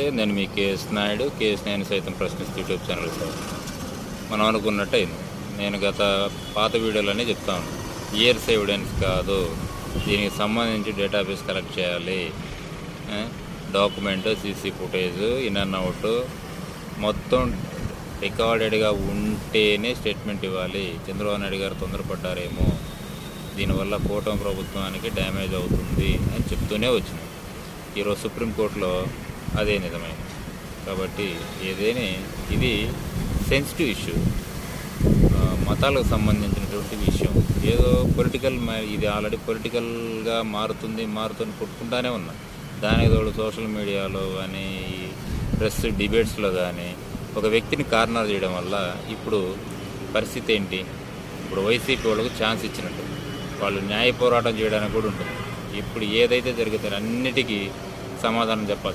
నమస్తే నేను మీ కేఎస్ నాయుడు కేఎస్ నాయుడు సైతం ప్రశ్నిస్తూ యూట్యూబ్ ఛానల్ సార్. మనం అనుకున్నట్టు అయింది నేను గత పాత వీడియోలోనే చెప్తాను ఇయర్స్ ఎవిడెన్స్ కాదు. దీనికి సంబంధించి డేటాబేస్ కలెక్ట్ చేయాలి. Document CC footage in and out. మొత్తం రికార్డెడ్గా ఉంటేనే స్టేట్మెంట్ ఇవ్వాలి. చంద్రబాబు నాయుడు గారు తొందరపడ్డారేమో. దీనివల్ల కూటమి ప్రభుత్వానికి డ్యామేజ్ అవుతుంది అని చెప్తూనే వచ్చినాయి ఈరోజు సుప్రీంకోర్టులో అదే నిజమైనది కాబట్టి ఏదేని ఇది సెన్సిటివ్ ఇష్యూ మతాలకు సంబంధించినటువంటి విషయం. ఏదో పొలిటికల్ ఇది ఆల్రెడీ పొలిటికల్గా మారుతుంది మారుతుంది కొట్టుకుంటానే ఉన్నా. దానికి తోడు సోషల్ మీడియాలో కానీ ప్రెస్ డిబేట్స్లో కానీ ఒక వ్యక్తిని కార్నర్ చేయడం వల్ల ఇప్పుడు పరిస్థితి ఏంటి? ఇప్పుడు వైసీపీ వాళ్ళకు ఛాన్స్ ఇచ్చినట్టు. వాళ్ళు న్యాయ పోరాటం చేయడానికి కూడా ఉంటుంది. ఇప్పుడు ఏదైతే జరుగుతుందో అన్నిటికీ సమాధానం చెప్పాలి.